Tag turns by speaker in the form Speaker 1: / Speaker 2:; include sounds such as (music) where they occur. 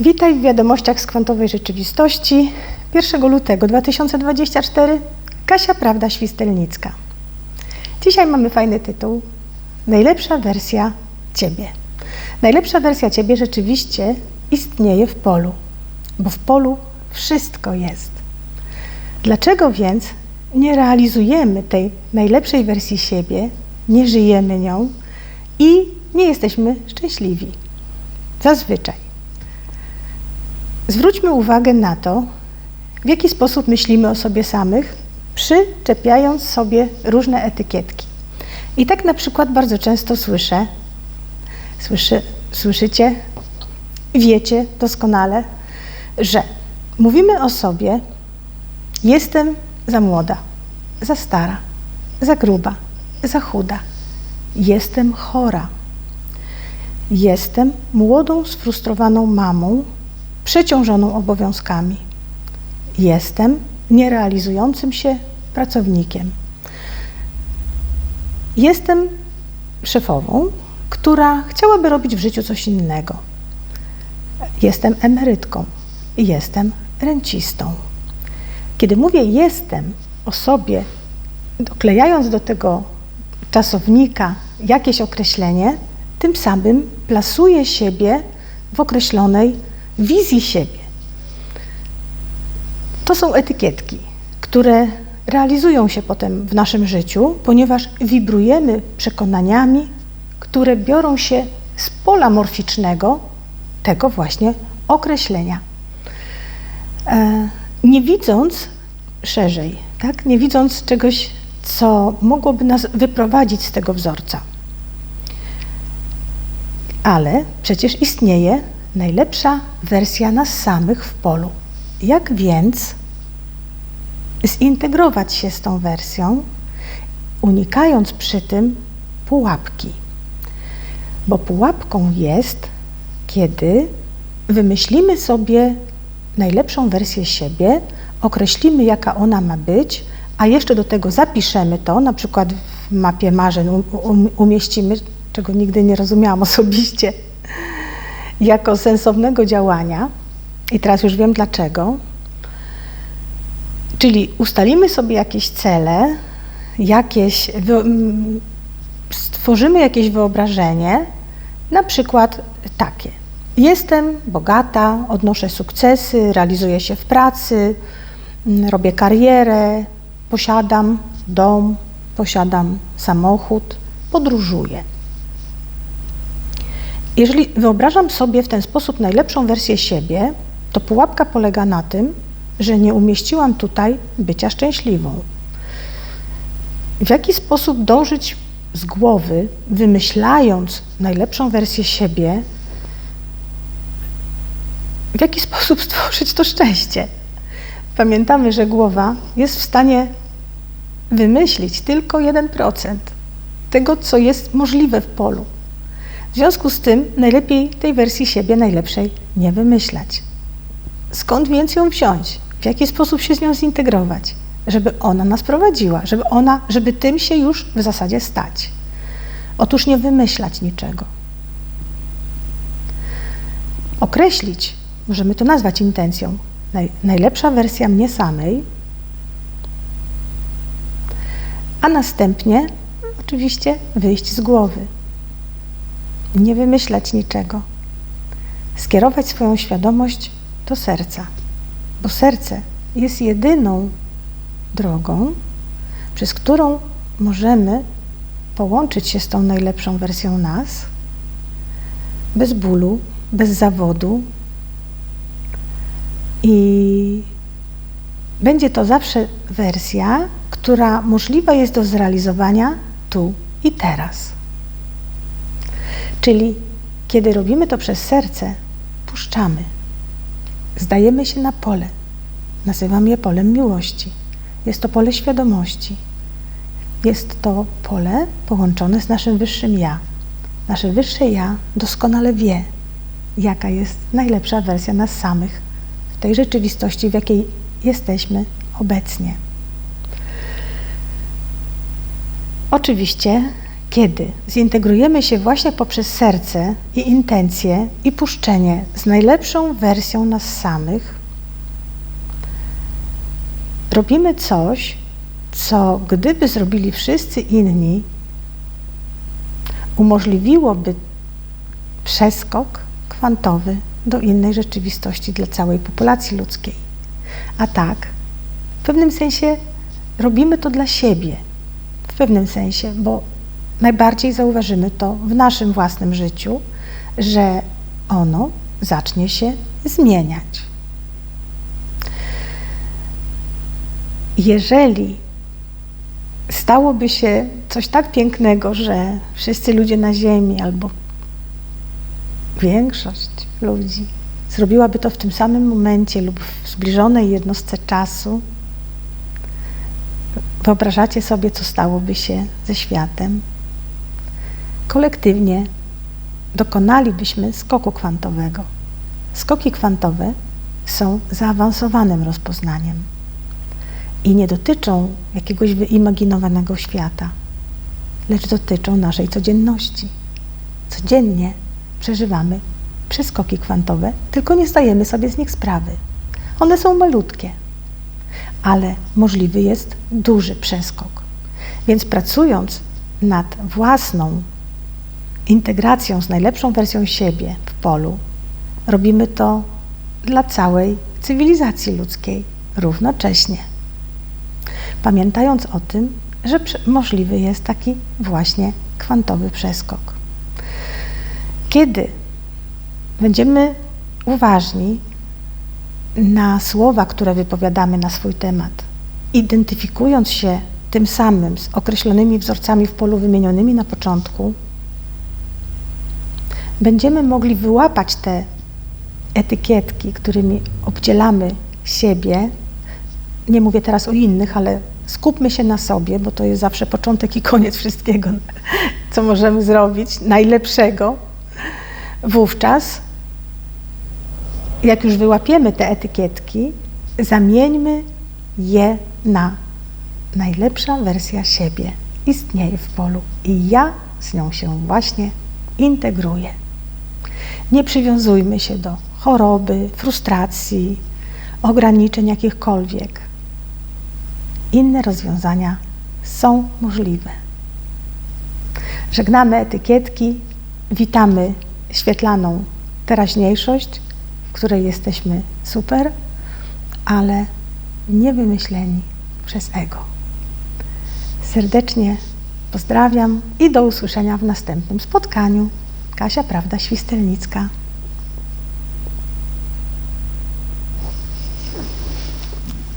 Speaker 1: Witaj w wiadomościach z kwantowej rzeczywistości. 1 lutego 2024 Kasia Prawda Świstelnicka. Dzisiaj mamy fajny tytuł. Najlepsza wersja Ciebie. Najlepsza wersja Ciebie rzeczywiście istnieje w polu, bo w polu wszystko jest. Dlaczego więc nie realizujemy tej najlepszej wersji siebie, nie żyjemy nią i nie jesteśmy szczęśliwi? Zazwyczaj. Zwróćmy uwagę na to, w jaki sposób myślimy o sobie samych, przyczepiając sobie różne etykietki. I tak na przykład bardzo często słyszę, słyszy, słyszycie, wiecie doskonale, że mówimy o sobie, jestem za młoda, za stara, za gruba, za chuda, jestem chora. Jestem młodą, sfrustrowaną mamą, przeciążoną obowiązkami. Jestem nierealizującym się pracownikiem. Jestem szefową, która chciałaby robić w życiu coś innego. Jestem emerytką. Jestem rencistą. Kiedy mówię jestem o sobie, doklejając do tego czasownika jakieś określenie, tym samym plasuję siebie w określonej wizji siebie. To są etykietki, które realizują się potem w naszym życiu, ponieważ wibrujemy przekonaniami, które biorą się z pola morficznego tego właśnie określenia. E, nie widząc szerzej, tak? nie widząc czegoś, co mogłoby nas wyprowadzić z tego wzorca. Ale przecież istnieje najlepsza wersja nas samych w polu. Jak więc zintegrować się z tą wersją, unikając przy tym pułapki? Bo pułapką jest, kiedy wymyślimy sobie najlepszą wersję siebie, określimy, jaka ona ma być, a jeszcze do tego zapiszemy to, na przykład w mapie marzeń umieścimy, czego nigdy nie rozumiałam osobiście, jako sensownego działania, i teraz już wiem dlaczego, czyli ustalimy sobie jakieś cele, jakieś, stworzymy jakieś wyobrażenie, na przykład takie. Jestem bogata, odnoszę sukcesy, realizuję się w pracy, robię karierę, posiadam dom, posiadam samochód, podróżuję. Jeżeli wyobrażam sobie w ten sposób najlepszą wersję siebie, to pułapka polega na tym, że nie umieściłam tutaj bycia szczęśliwą. W jaki sposób dążyć z głowy, wymyślając najlepszą wersję siebie, w jaki sposób (laughs) stworzyć to szczęście? Pamiętamy, że głowa jest w stanie wymyślić tylko 1% tego, co jest możliwe w polu. W związku z tym najlepiej tej wersji siebie najlepszej nie wymyślać. Skąd więc ją wziąć? W jaki sposób się z nią zintegrować? Żeby ona nas prowadziła, żeby ona, żeby tym się już w zasadzie stać. Otóż nie wymyślać niczego. Określić, możemy to nazwać intencją, naj, najlepsza wersja mnie samej, a następnie oczywiście wyjść z głowy nie wymyślać niczego. Skierować swoją świadomość do serca, bo serce jest jedyną drogą, przez którą możemy połączyć się z tą najlepszą wersją nas, bez bólu, bez zawodu. I będzie to zawsze wersja, która możliwa jest do zrealizowania tu i teraz. Czyli kiedy robimy to przez serce, puszczamy. Zdajemy się na pole. Nazywam je polem miłości. Jest to pole świadomości. Jest to pole połączone z naszym wyższym ja. Nasze wyższe ja doskonale wie, jaka jest najlepsza wersja nas samych w tej rzeczywistości, w jakiej jesteśmy obecnie. Oczywiście Kiedy zintegrujemy się właśnie poprzez serce i intencje i puszczenie z najlepszą wersją nas samych, robimy coś, co gdyby zrobili wszyscy inni, umożliwiłoby przeskok kwantowy do innej rzeczywistości dla całej populacji ludzkiej. A tak, w pewnym sensie robimy to dla siebie. W pewnym sensie, bo najbardziej zauważymy to w naszym własnym życiu, że ono zacznie się zmieniać. Jeżeli stałoby się coś tak pięknego, że wszyscy ludzie na Ziemi albo większość ludzi zrobiłaby to w tym samym momencie lub w zbliżonej jednostce czasu, wyobrażacie sobie, co stałoby się ze światem? Kolektywnie dokonalibyśmy skoku kwantowego. Skoki kwantowe są zaawansowanym rozpoznaniem i nie dotyczą jakiegoś wyimaginowanego świata, lecz dotyczą naszej codzienności. Codziennie przeżywamy przeskoki kwantowe, tylko nie zdajemy sobie z nich sprawy. One są malutkie, ale możliwy jest duży przeskok. Więc pracując nad własną integracją z najlepszą wersją siebie w polu, robimy to dla całej cywilizacji ludzkiej równocześnie. Pamiętając o tym, że możliwy jest taki właśnie kwantowy przeskok. Kiedy będziemy uważni na słowa, które wypowiadamy na swój temat, identyfikując się tym samym z określonymi wzorcami w polu wymienionymi na początku, będziemy mogli wyłapać te etykietki, którymi obdzielamy siebie. Nie mówię teraz o innych, ale skupmy się na sobie, bo to jest zawsze początek i koniec wszystkiego, co możemy zrobić, najlepszego. Wówczas, jak już wyłapiemy te etykietki, zamieńmy je na najlepsza wersja siebie. Istnieje w polu i ja z nią się właśnie integruję. Nie przywiązujmy się do choroby, frustracji, ograniczeń jakichkolwiek. Inne rozwiązania są możliwe. Żegnamy etykietki, witamy świetlaną teraźniejszość, w której jesteśmy super, ale nie wymyśleni przez ego. Serdecznie pozdrawiam i do usłyszenia w następnym spotkaniu. Kasia Prawda Świstelnicka.